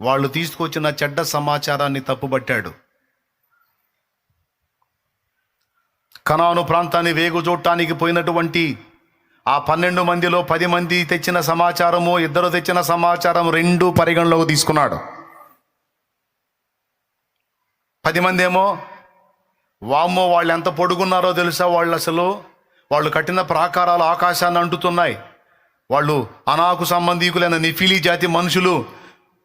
వాళ్ళు తీసుకొచ్చిన చెడ్డ సమాచారాన్ని తప్పుబట్టాడు. కనాను ప్రాంతాన్ని వేగు చూడటానికి పోయినటువంటి ఆ పన్నెండు మందిలో పది మంది తెచ్చిన సమాచారము ఇద్దరు తెచ్చిన సమాచారం రెండు పరిగణలోకి తీసుకున్నాడు. పది మంది ఏమో వామ్మో వాళ్ళు ఎంత పొడుగున్నారో తెలుసా వాళ్ళు అసలు? వాళ్ళు కట్టిన ప్రాకారాలు ఆకాశాన్ని అంటుతున్నాయి. వాళ్ళు అనాకు సంబంధీకులైన నిఫిలీ జాతి మనుషులు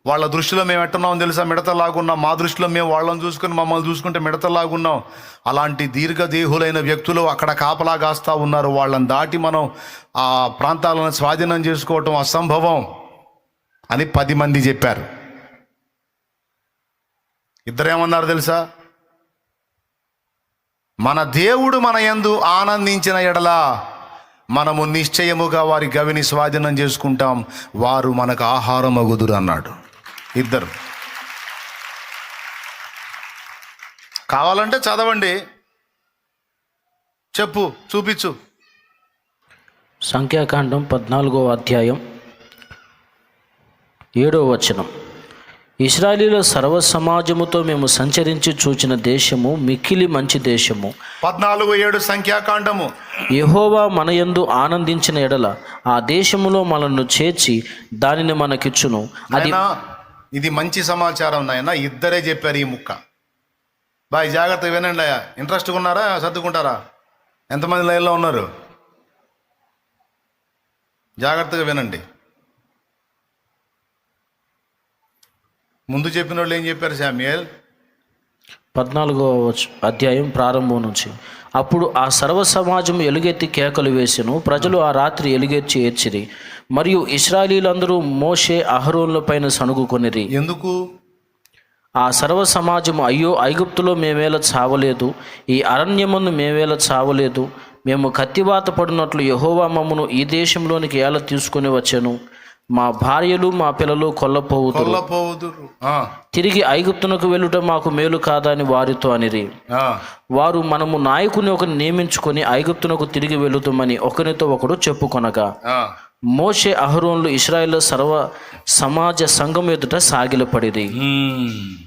వాళ్ళ దృష్టిలో మేము ఎట్టున్నాం తెలుసా? మిడతలాగున్నాం మా దృష్టిలో మేము వాళ్ళని చూసుకుని మమ్మల్ని చూసుకుంటే మిడతలాగున్నాం. అలాంటి దీర్ఘదేహులైన వ్యక్తులు అక్కడ కాపలా కాస్తా ఉన్నారు. వాళ్ళని దాటి మనం ఆ ప్రాంతాలను స్వాధీనం చేసుకోవటం అసంభవం అని పది మంది చెప్పారు. ఇద్దరేమన్నారు తెలుసా? మన దేవుడు మన యందు ఆనందించిన ఎడలా మనము నిశ్చయముగా వారి గవిని స్వాధీనం చేసుకుంటాం. వారు మనకు ఆహారం అగుదురు అన్నాడు. ఇద్దరు. కావాలంటే చదవండి. చెప్పు చూపించు. సంఖ్యాకాండం పద్నాలుగో అధ్యాయం ఏడో వచనం. ఇస్రాయలీల సర్వ సమాజముతో మేము సంచరించి చూచిన దేశము మిక్కిలి మంచి దేశము. పద్నాలుగు ఏడు సంఖ్యాకాండము. యెహోవా మనయందు ఆనందించిన ఎడల ఆ దేశములో మనల్ని చేర్చి దానిని మనకిచ్చును. అది ఇది మంచి సమాచారం నాయన ఇద్దరే చెప్పారు ఈ ముక్క. బాయ్ జాగ్రత్తగా వినండి అయ్యా. ఇంట్రెస్ట్గా ఉన్నారా? సర్దుకుంటారా? ఎంతమంది లైన్లో ఉన్నారు? జాగ్రత్తగా వినండి. ముందు చెప్పిన వాళ్ళు ఏం చెప్పారు శామ్యుయల్ పద్నాలుగో అధ్యాయం ప్రారంభం నుంచి. అప్పుడు ఆ సర్వ సమాజం ఎలుగెత్తి కేకలు వేసెను. ప్రజలు ఆ రాత్రి ఎలుగెత్తి ఏడ్చిరి. మరియు ఇస్రాయలీలందరూ మోషే అహరోన్ల పైన సణుగుకొనిరి. ఎందుకు? ఆ సర్వ సమాజము అయ్యో ఐగుప్తులో మేమేలా చావలేదు ఈ అరణ్యమందు మేమేలా చావలేదు మేము కత్తివాత పడినట్లు యహోవా మమ్మను ఈ దేశంలోనికి ఎలా తీసుకొని వచ్చాను? మా భార్యలు మా పిల్లలు ఆ, తిరిగి ఐగుప్తునకు వెళ్ళుట మాకు మేలు కాదని వారితో అనిరి. వారు మనము నాయకుని ఒకరిని నియమించుకొని ఐగుప్తునకు తిరిగి వెళుతామని ఒకరితో ఒకడు చెప్పుకొనగా. మోషే అహరోన్లు ఇస్రాయేల్ సర్వ సమాజ సంఘం ఎదుట సాగిలపడిరి. మ్మ్.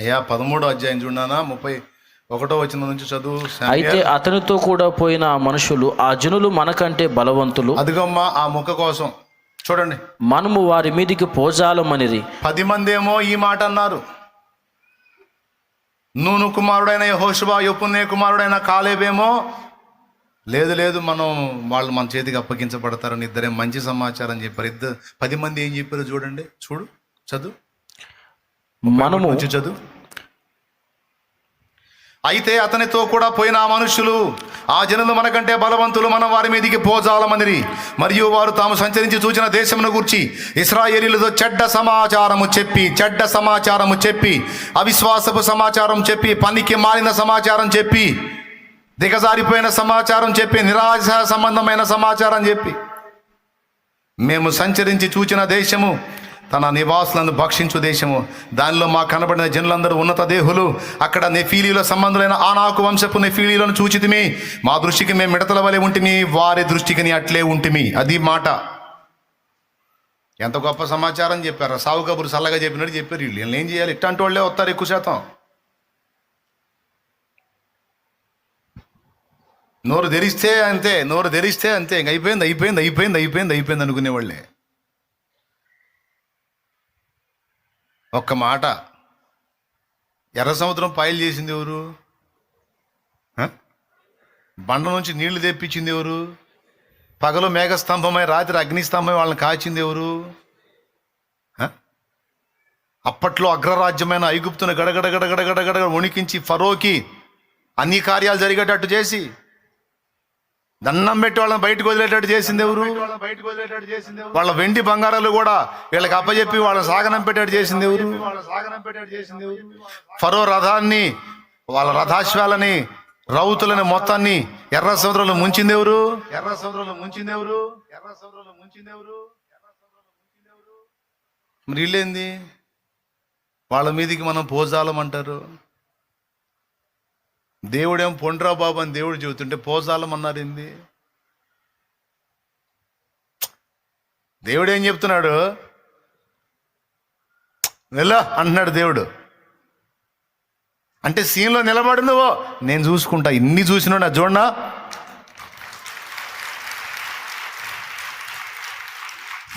అయ్యా పదమూడో అధ్యాయం చూడనా ముప్పై ఒకటో వచ్చిన నుంచి చదువు. అయితే అతనితో కూడా పోయిన ఆ మనుషులు ఆ జనులు మనకంటే బలవంతులు. అదిగమ్మా ఆ ముక్క కోసం. చూడండి. మనము వారి మీదికి పోజాలమనిరి. పది మంది ఏమో ఈ మాట అన్నారు. నూను కుమారుడైన యెహోషువ యొప్పునే కుమారుడైన కాలేబేమో లేదు లేదు మనం వాళ్ళు మన చేతికి అప్పగించబడతారని ఇద్దరే మంచి సమాచారం చెప్పారు. ఇద్దరు పది మంది ఏం చెప్పారు చూడండి. చూడు చదువు. మనము చదువు. అయితే అతనితో కూడా పోయిన ఆ మనుషులు ఆ జనులు మనకంటే బలవంతులు మనం వారి మీదికి పోజాలమనిరి. మరియు వారు తాము సంచరించి చూచిన దేశమును గూర్చి ఇస్రాయేలీలతో చెడ్డ సమాచారము చెప్పి చెడ్డ సమాచారము చెప్పి అవిశ్వాసపు సమాచారం చెప్పి పనికి మారిన సమాచారం చెప్పి దిగజారిపోయిన సమాచారం చెప్పి నిరాశ సంబంధమైన సమాచారం చెప్పి మేము సంచరించి చూచిన దేశము తన నివాసులను భక్షించు దేశము. దానిలో మా కనబడిన జనులందరూ ఉన్నత దేహులు. అక్కడ నెఫీలీల సంబంధులైన ఆనాకు వంశపు నెఫీలీలను చూచితిమి. మా దృష్టికి మేము మిడతల వలె ఉంటిమి వారి దృష్టికి నీ అట్లే ఉంటిమి. అది మాట. ఎంత గొప్ప సమాచారం చెప్పారు. సావు కబురు సల్లగా చెప్పినట్టు చెప్పారు వీళ్ళు. ఏం చేయాలి? ఇట్లాంటి వాళ్ళే వస్తారు ఎక్కువ శాతం. నోరు తెరిస్తే అంతే నోరు తెరిస్తే అంతే. ఇంక అయిపోయింది అయిపోయింది అయిపోయింది అయిపోయింది అయిపోయింది అనుకునేవాళ్ళే. ఒక్క మాట. ఎర్ర సముద్రం పాయలు చేసింది ఎవరు? బండ నుంచి నీళ్ళు తెప్పించింది ఎవరు? పగలు మేఘస్తంభమై రాత్రి అగ్నిస్తంభమై వాళ్ళని కాచింది ఎవరు? అప్పట్లో అగ్రరాజ్యమైన ఐగుప్తును గడగడ గడగడ గడగడ వణికించి ఫరోకి అన్ని కార్యాలు జరిగేటట్టు చేసి దండం పెట్టి వాళ్ళని బయటకు వదిలేటట్టు చేసింది ఎవరు? వాళ్ళ వెండి బంగారాలు కూడా వీళ్ళకి అప్పచెప్పి వాళ్ళని సాగనం పెట్టేట్టు చేసింది ఎవరు? ఫరో రథాన్ని వాళ్ళ రథాశ్వాలని రౌతులని మొత్తాన్ని ఎర్ర సముద్రంలో ముంచింది ఎవరు? ఎర్ర సముద్రంలో ముంచింది ఎవరు? ఎర్ర సముద్రంలో ముంచింది ఎవరు? మరి వీళ్ళేంది? వాళ్ళ మీదికి మనం పోజాలం అంటారు. దేవుడేం పొండ్రా బాబు అని దేవుడు చెబుతుంటే పోజాలం ఏంది? దేవుడు ఏం చెప్తున్నాడు? వెళ్ళా అంటున్నాడు దేవుడు. అంటే సీన్లో నిలబడి నువ్వు. నేను చూసుకుంటా. ఇన్ని చూసినా నా చూడనా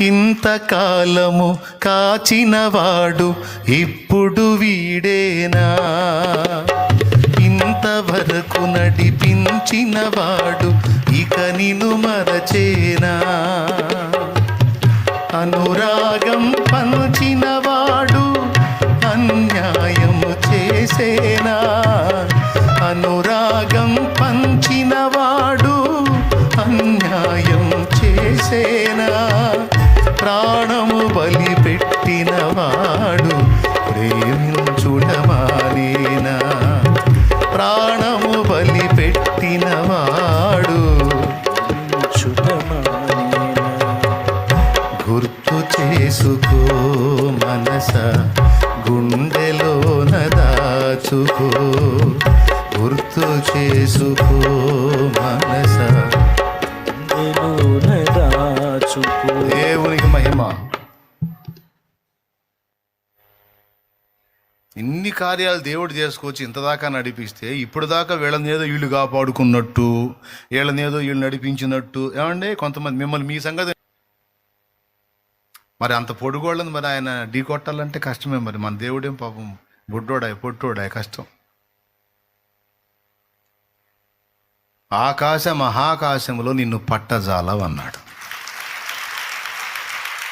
ఇంతకాలము కాచినవాడు ఇప్పుడు వీడేనా? అంతవరకు నడిపించిన వాడు ఇక నిన్ను మరచేనా. అనురాగం పను ದಿನವ కార్యాలు దేవుడు చేసుకొచ్చి ఇంతదాకా నడిపిస్తే ఇప్పుడు దాకా వీళ్ళనేదో వీళ్ళు కాపాడుకున్నట్టు వీళ్ళనేదో వీళ్ళు నడిపించినట్టు. ఏమండి? కొంతమంది మిమ్మల్ని మీ సంగతి మరి అంత పొడుగోళ్ళని మరి ఆయన ఢీ కొట్టాలంటే కష్టమే మరి. మన దేవుడేం పాపం బుడ్డోడాయి పొట్టోడాయి కష్టం. ఆకాశ మహాకాశములో నిన్ను పట్టజాలవన్నాడు.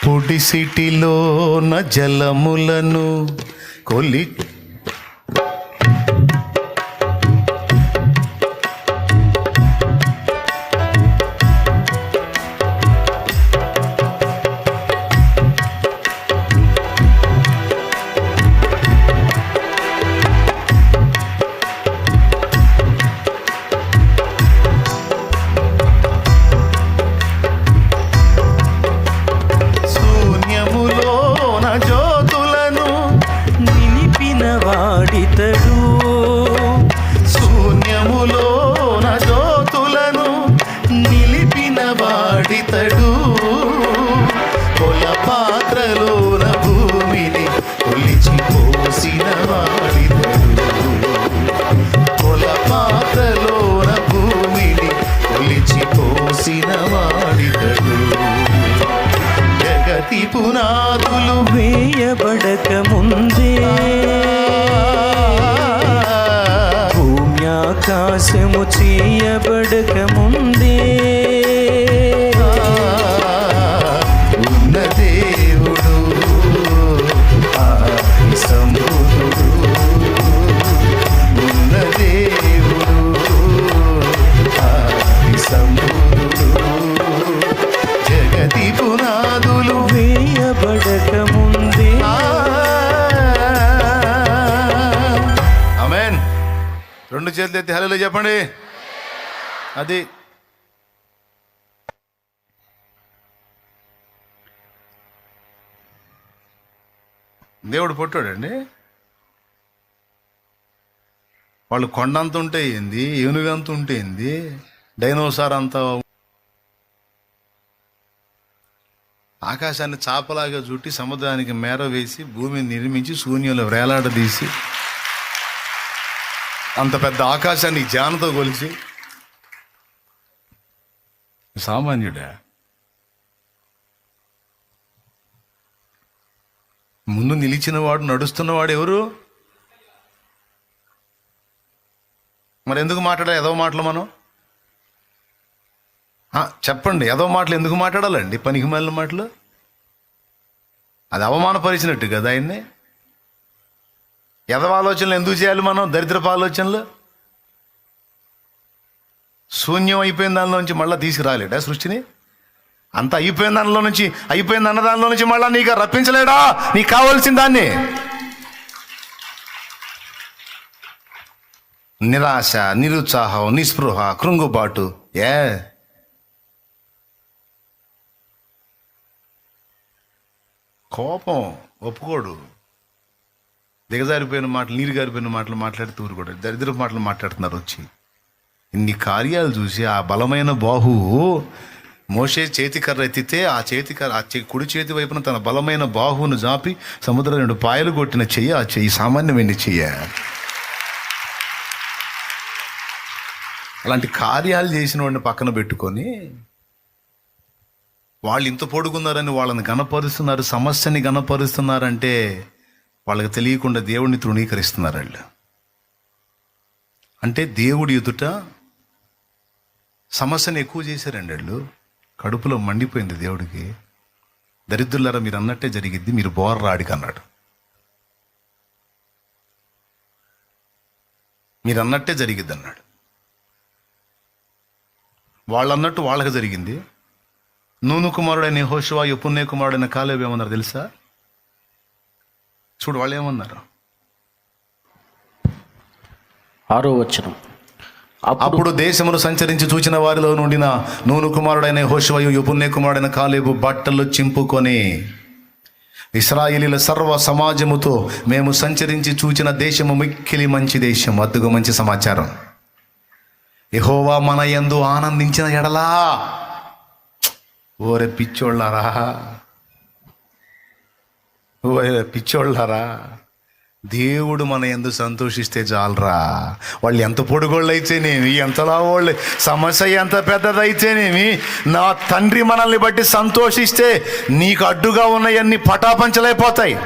పొడిసిటిలోన జలములను కొలి భూమ్యాకాశము చేయబడక ముందే చేతులు ఎత్తి హలో చెప్పండి. అది దేవుడు పుట్టాడండి. వాళ్ళు కొండంత ఉంటే ఏంది? ఏనుగంత ఉంటే ఏంది? డైనోసార్ అంత ఆకాశాన్ని చాపలాగా చుట్టి సముద్రానికి మేర వేసి భూమిని నిర్మించి శూన్యంలో వేలాడదీసి అంత పెద్ద ఆకాశాన్ని జానతో కొలిచి. సామాన్యుడా? ముందు నిలిచినవాడు నడుస్తున్నవాడు ఎవరు? మరి ఎందుకు మాట్లాడాలి? ఏదో మాటలు మనం? చెప్పండి ఏదో మాటలు ఎందుకు మాట్లాడాలండి? పనికి మాలిన మాటలు? అది అవమానపరిచినట్టు కదా ఆయన్ని? ఎదవ ఆలోచనలు ఎందుకు చేయాలి మనం? దరిద్రపు ఆలోచనలు? శూన్యం అయిపోయిన దానిలో నుంచి మళ్ళీ తీసుకురాలేడా సృష్టిని? అంత అయిపోయిన దానిలో నుంచి అయిపోయింది అన్న దానిలో నుంచి మళ్ళీ నీకు రప్పించలేడా? నీకు కావాల్సిన దాన్ని? నిరాశ నిరుత్సాహం నిస్పృహ కృంగుబాటు. ఏ? కోపం ఒప్పుకోడు. దిగజారిపోయిన మాటలు నీరు గారిపోయిన మాటలు మాట్లాడుతూ కూడా. దరిద్ర మాటలు మాట్లాడుతున్నారు వచ్చి. ఇన్ని కార్యాలు చూసి ఆ బలమైన బాహు మోషే చేతికర్ర ఎత్తితే ఆ చేతికర్ర ఆ చే- కుడి చేతి వైపున తన బలమైన బాహువును జాపి సముద్రం రెండు పాయలు కొట్టిన చెయ్యి ఆ చెయ్యి సామాన్యమైన చెయ్య. అలాంటి కార్యాలు చేసిన వాడిని పక్కన పెట్టుకొని వాళ్ళు ఇంత పొడుగున్నారని వాళ్ళని గణపరుస్తున్నారు సమస్యని గణపరుస్తున్నారంటే వాళ్ళకి తెలియకుండా దేవుడిని తృణీకరిస్తున్నారు వాళ్ళు. అంటే దేవుడి ఎదుట సమస్యను ఎక్కువ చేశారండి వాళ్ళు. కడుపులో మండిపోయింది దేవుడికి. దరిద్రులారా మీరు అన్నట్టే జరిగిద్ది మీరు బోర్రాడికి అన్నాడు. మీరు అన్నట్టే జరిగిద్ది అన్నాడు. వాళ్ళు అన్నట్టు వాళ్ళకి జరిగింది. నూను కుమారుడైన హోషువా యపుణ్య కుమారుడైన కాలేవేమన్నారు తెలుసా? చూడు వాళ్ళు ఏమన్నారు? ఆరో వచనం. అప్పుడు దేశమును సంచరించి చూచిన వారిలో నుండిన నూను కుమారుడైన హోషవయు యుపుణ్య కుమారుడైన కాలేబు బట్టలు చింపుకొని ఇస్రాయేలీల సర్వ సమాజముతో మేము సంచరించి చూచిన దేశము మిక్కిలి మంచి దేశం అద్దుగా మంచి సమాచారం. యెహోవా మన యందు ఆనందించిన ఎడలా? ఓరే పిచ్చోళ్ళారా? పిచ్చోళ్ళారా? దేవుడు మన ఎందు సంతోషిస్తే చాలరా. వాళ్ళు ఎంత పొడుగోళ్ళు అయితేనేమి ఎంతలా వాళ్ళు సమస్య ఎంత పెద్దదైతేనేమి నా తండ్రి మనల్ని బట్టి సంతోషిస్తే నీకు అడ్డుగా ఉన్నవన్నీ పటాపంచలైపోతాయి.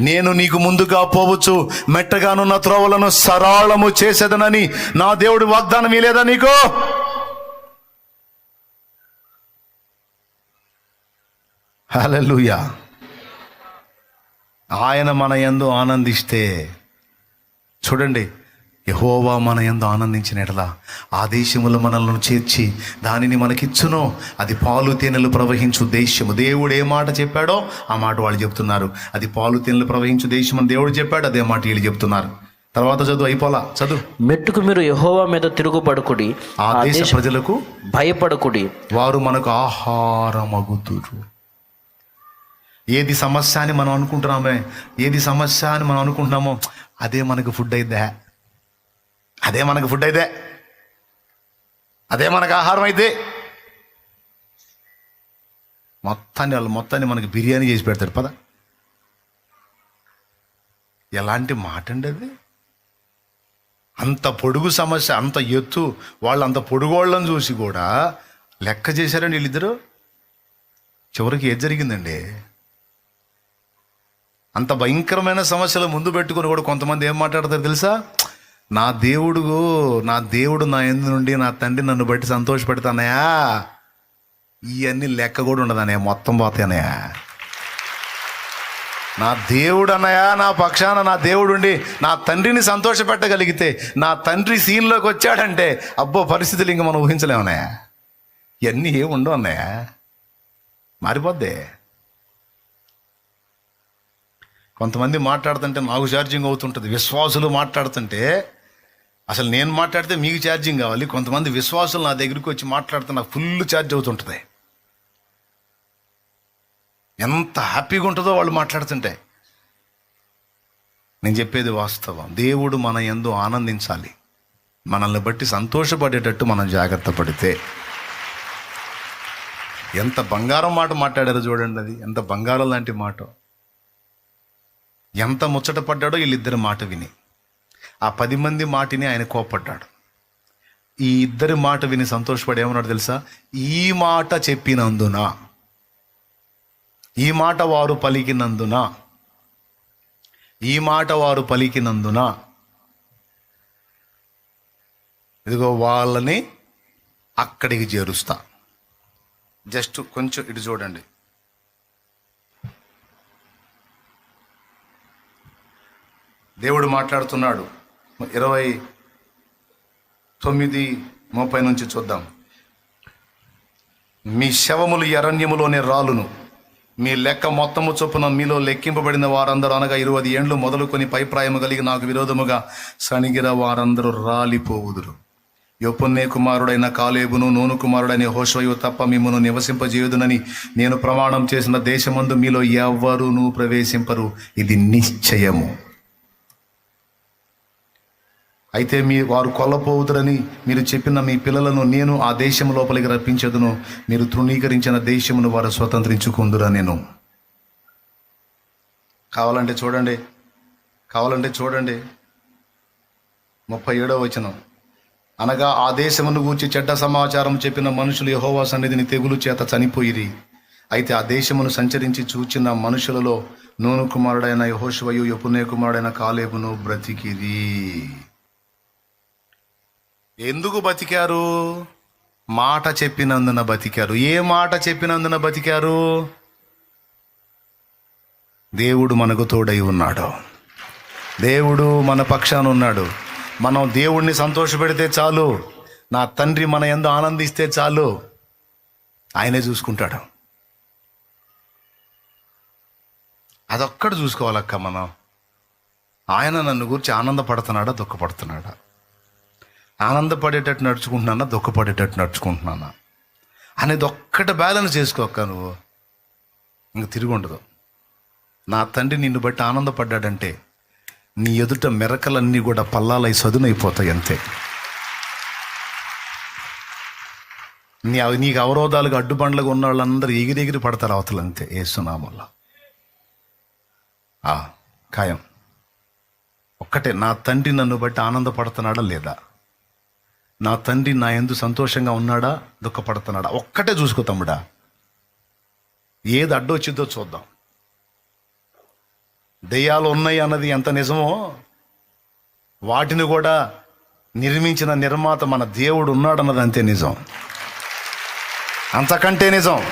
నేను నీకు ముందుగా పోవచ్చు మెట్టగానున్న త్రోవలను సరళము చేసేదనని నా దేవుడు వాగ్దానం ఇలేదా నీకు? హల్లెలూయా. ఆయన మన యందు ఆనందిస్తే. చూడండి యహోవా మన యందు ఆనందించిన ఎడలా ఆ దేశములో మనల్ని చేర్చి దానిని మనకిచ్చును. అది పాలు తేనెలు ప్రవహించు దేశము. దేవుడు ఏ మాట చెప్పాడో ఆ మాట వాళ్ళు చెప్తున్నారు. అది పాలు తేనెలు ప్రవహించు దేశం అని దేవుడు చెప్పాడు అదే మాట వీళ్ళు చెప్తున్నారు. తర్వాత చదువు అయిపోలా చదువు. మెట్టుకు మీరు యెహోవా మీద తిరుగుబడుకుడి ఆ దేశ ప్రజలకు భయపడకుడి. వారు మనకు ఆహారమగుతురు ఏది సమస్య అని మనం అనుకుంటున్నామే? ఏది సమస్య అని మనం అనుకుంటున్నామో అదే మనకు ఫుడ్ అయిద్దా. అదే మనకు ఫుడ్ అయితే అదే మనకు ఆహారం అయితే మొత్తాన్ని వాళ్ళు మొత్తాన్ని మనకి బిర్యానీ చేసి పెడతారు. పద. ఎలాంటి మాట అండి అది? అంత పొడుగు సమస్య అంత ఎత్తు వాళ్ళు అంత పొడుగోళ్ళని చూసి కూడా లెక్క చేశారండి వీళ్ళిద్దరు. చివరికి ఏది జరిగిందండి? అంత భయంకరమైన సమస్యలు ముందు పెట్టుకొని కూడా కొంతమంది ఏం మాట్లాడతారు తెలుసా? నా దేవుడు నా దేవుడు నా ఎందు నుండి నా తండ్రి నన్ను బట్టి సంతోషపెడతానయా ఇవన్నీ లెక్క కూడా ఉండదనయా మొత్తం పోతానయా నా దేవుడు అన్నయా నా పక్షాన నా దేవుడు ఉండి నా తండ్రిని సంతోషపెట్టగలిగితే నా తండ్రి సీన్లోకి వచ్చాడంటే అబ్బో పరిస్థితులు ఇంక మనం ఊహించలేమన్నాయా ఇవన్నీ ఏముండవు ఉండవు మారిపోద్దే. కొంతమంది మాట్లాడుతుంటే నాకు ఛార్జింగ్ అవుతుంటుంది. విశ్వాసులు మాట్లాడుతుంటే అసలు నేను మాట్లాడితే మీకు ఛార్జింగ్ కావాలి. కొంతమంది విశ్వాసులు నా దగ్గరికి వచ్చి మాట్లాడితే నాకు ఫుల్ ఛార్జ్ అవుతుంటుంది. ఎంత హ్యాపీగా ఉంటుందో వాళ్ళు మాట్లాడుతుంటే. నేను చెప్పేది వాస్తవం. దేవుడు మన ఎందు ఆనందించాలి. మనల్ని బట్టి సంతోషపడేటట్టు మనం జాగ్రత్త పడితే. ఎంత బంగారం మాట మాట్లాడారో చూడండి అది. ఎంత బంగారం లాంటి మాట. ఎంత ముచ్చట పడ్డాడో వీళ్ళిద్దరి మాట విని. ఆ పది మంది మాటిని ఆయన కోపడ్డాడు ఈ ఇద్దరి మాట విని సంతోషపడి ఏమన్నాడు తెలుసా? ఈ మాట చెప్పినందున ఈ మాట వారు పలికినందున ఈ మాట వారు పలికినందున ఇదిగో వాళ్ళని అక్కడికి చేరుస్తా. జస్ట్ కొంచెం ఇటు చూడండి. దేవుడు మాట్లాడుతున్నాడు. ఇరవై తొమ్మిది ముప్పై నుంచి చూద్దాం. మీ శవములు అరణ్యములోనే రాలును. మీ లెక్క మొత్తము చొప్పున మీలో లెక్కింపబడిన వారందరూ అనగా ఇరవై ఏండ్లు మొదలుకొని పైప్రాయము కలిగి నాకు విరోధముగా సణిగిర వారందరూ రాలిపోవుదురు. యొప్పున్నే కుమారుడైన కాలేబును నూను కుమారుడైన హోషయు తప్ప మిమ్మను నివసింపజేయుదునని నేను ప్రమాణం చేసిన దేశమందు మీలో ఎవ్వరును ప్రవేశింపరు. ఇది నిశ్చయము. అయితే మీ వారు కొల్లపోవుతురని మీరు చెప్పిన మీ పిల్లలను నేను ఆ దేశం లోపలికి రప్పించదును. మీరు తృణీకరించిన దేశమును వారు స్వతంత్రించుకుందురా నేను. కావాలంటే చూడండి. కావాలంటే చూడండి. ముప్పై ఏడవ వచనం. అనగా ఆ దేశమును గూర్చి చెడ్డ సమాచారం చెప్పిన మనుషులు యహోవా సన్నిధిని తెగులు చేత చనిపోయిరి. అయితే ఆ దేశమును సంచరించి చూచిన మనుషులలో నూను కుమారుడైన యహోశివయు యపునే కుమారుడైన కాలేబును బ్రతికిరి. ఎందుకు బతికారు? మాట చెప్పినందున బతికారు. ఏ మాట చెప్పినందున బతికారు? దేవుడు మనకు తోడై ఉన్నాడు. దేవుడు మన పక్షాన ఉన్నాడు. మనం దేవుణ్ణి సంతోషపెడితే చాలు. నా తండ్రి మన ఎందు ఆనందిస్తే చాలు. ఆయనే చూసుకుంటాడు. అదొక్కడు చూసుకోవాలక్క మనం. ఆయన నన్ను గురించి ఆనందపడుతున్నాడా దుఃఖపడుతున్నాడా? ఆనందపడేటట్టు నడుచుకుంటున్నానా దుఃఖపడేటట్టు నడుచుకుంటున్నానా? అనేది ఒక్కటి బ్యాలెన్స్ చేసుకోక నువ్వు. ఇంక తిరిగి ఉండదు. నా తండ్రి నిన్ను బట్టి ఆనందపడ్డాడంటే నీ ఎదుట మెరకలన్నీ కూడా పల్లాలై సదునైపోతాయి అంతే. నీ నీకు అవరోధాలుగా అడ్డుబండ్లుగా ఉన్న వాళ్ళందరూ ఎగిరి ఎగిరి పడతారు అవతలంతే అంతే ఆ, ఖాయం. ఒక్కటే నా తండ్రి నన్ను బట్టి ఆనందపడుతున్నాడా లేదా? నా తండ్రి నా ఎందు సంతోషంగా ఉన్నాడా? దుఃఖపడుతున్నాడా? ఒక్కటే చూసుకో తమ్ముడా. ఏది అడ్డొచ్చిందో చూద్దాం. దెయ్యాలు ఉన్నాయి అన్నది ఎంత నిజమో వాటిని కూడా నిర్మించిన నిర్మాత మన దేవుడు ఉన్నాడన్నది అంతే నిజం. అంతకంటే నిజం.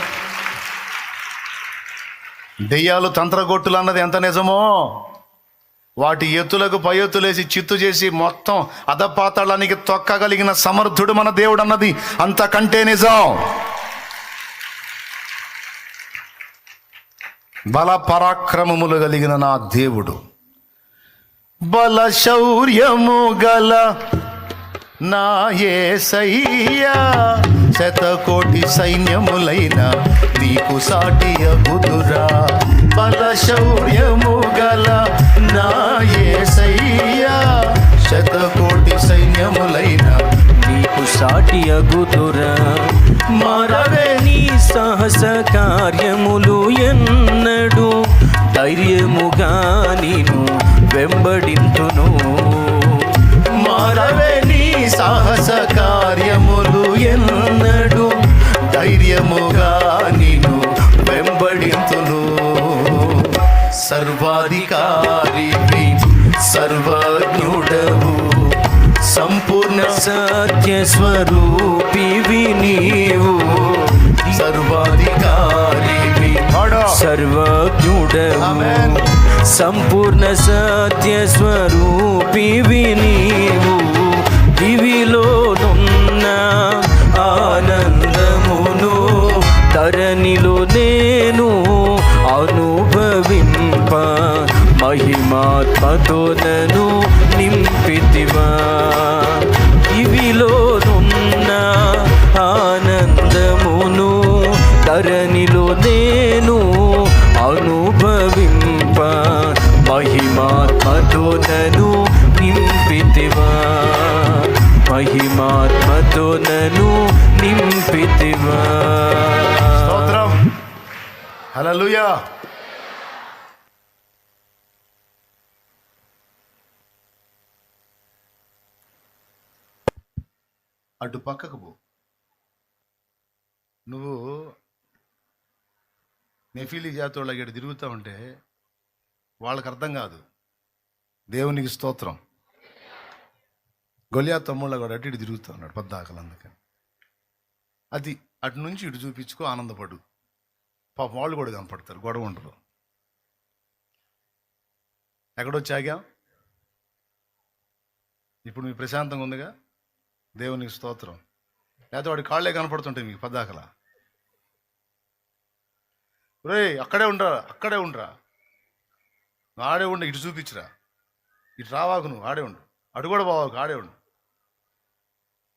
దెయ్యాలు తంత్రగొట్టులు అన్నది ఎంత నిజమో వాటి ఎత్తులకు పై ఎత్తులేసి చిత్తు చేసి మొత్తం అధపాతాళానికి తొక్కగలిగిన సమర్థుడు మన దేవుడు అన్నది అంతకంటే నిజం. బల పరాక్రమములు కలిగిన నా దేవుడు. బల శౌర్యము గల నా ఏసయ్యా శతకోటి సైన్యములైన నీకు సాటి అగుదురా. బల శౌర్యము గల నా ఏసయ్యా శతకోటి సైన్యములైన నీకు సాటి అగుదురా మరవే నీ సాహస కార్యములు ఎన్నడు ధైర్యముగా నేను వెంబడింతును. మారవే నీ సాహస కార్యములు ఎన్నడు ధైర్యముగా సత్య స్వరూపివి నీవు సర్వాధికారి సర్వజ్ఞుడవు. ఆమేన్. సంపూర్ణ సత్య స్వరూపివి నీవు దివిలోనున్న ఆనందమును ధరణిలో నేను అనుభవింప మహిమాత్మతో నను నింపితివా. ఇవిలోనున్న ఆనందమును ధరణిలో నేను అనుభవింప మహిమాత్మతో నను నింపితివా. మహిమాత్మతో నను నింపితివా హలో అటు పక్కకు పో. నువ్వు నెఫీలి జాతోళ్ళ ఇక్కడ తిరుగుతూ ఉంటే వాళ్ళకి అర్థం కాదు. దేవునికి స్తోత్రం. గొలియా తమ్ముళ్ళ కూడా అటు ఇటు తిరుగుతూ ఉన్నాడు పద్దాకలు అందుకని. అది అటు నుంచి ఇటు చూపించుకో ఆనందపడు. పాప వాళ్ళు కూడా కనపడతారు గొడవ ఉండరు ఎక్కడొచ్చాగా ఇప్పుడు మీ ప్రశాంతంగా ఉందిగా? దేవునికి స్తోత్రం. లేకపోతే వాడి కాళ్ళే కనపడుతుంటాయి మీకు పద్దాకల రే అక్కడే ఉండరా అక్కడే ఉండరా. నువ్వు ఆడే ఉండు ఇటు చూపించరా. ఇటు రావాకు నువ్వు ఆడే ఉండు. అటు కూడా బావాకు ఆడే ఉండు.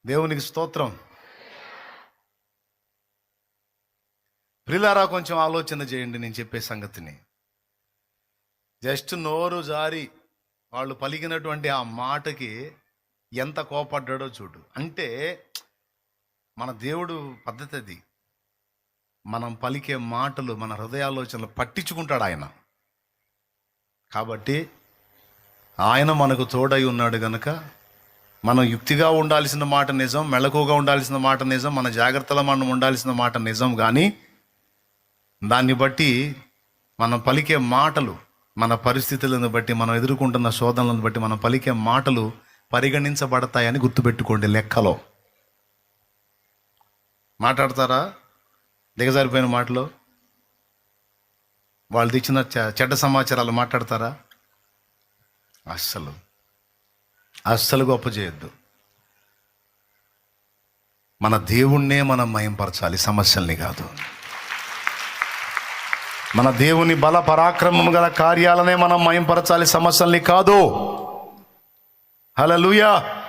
దేవునికి స్తోత్రం. ప్రిలారా కొంచెం ఆలోచన చేయండి నేను చెప్పే సంగతిని. జస్ట్ నోరు జారి వాళ్ళు పలికినటువంటి ఆ మాటకి ఎంత కోపడ్డాడో చూడు. అంటే మన దేవుడు పద్ధతి అది మనం పలికే మాటలు మన హృదయాలోచనలు పట్టించుకుంటాడు ఆయన. కాబట్టి ఆయన మనకు తోడై ఉన్నాడు గనుక మనం యుక్తిగా ఉండాల్సిన మాట నిజం మెళకుగా ఉండాల్సిన మాట నిజం మన జాగ్రత్తలో మనం ఉండాల్సిన మాట నిజం కానీ దాన్ని బట్టి మనం పలికే మాటలు మన పరిస్థితులను బట్టి మనం ఎదుర్కొంటున్న శోధనలను బట్టి మనం పలికే మాటలు పరిగణించబడతాయని గుర్తుపెట్టుకోండి లెక్కలో. మాట్లాడతారా? దిగజారిపోయిన మాటలు? వాళ్ళు తెచ్చిన చెడ్డ సమాచారాలు మాట్లాడతారా? అస్సలు. అస్సలు గొప్ప చేయొద్దు. మన దేవుణ్ణే మనం మయంపరచాలి సమస్యల్ని కాదు. మన దేవుని బల పరాక్రమం గల కార్యాలనే మనం మయంపరచాలి సమస్యల్ని కాదు. Hallelujah.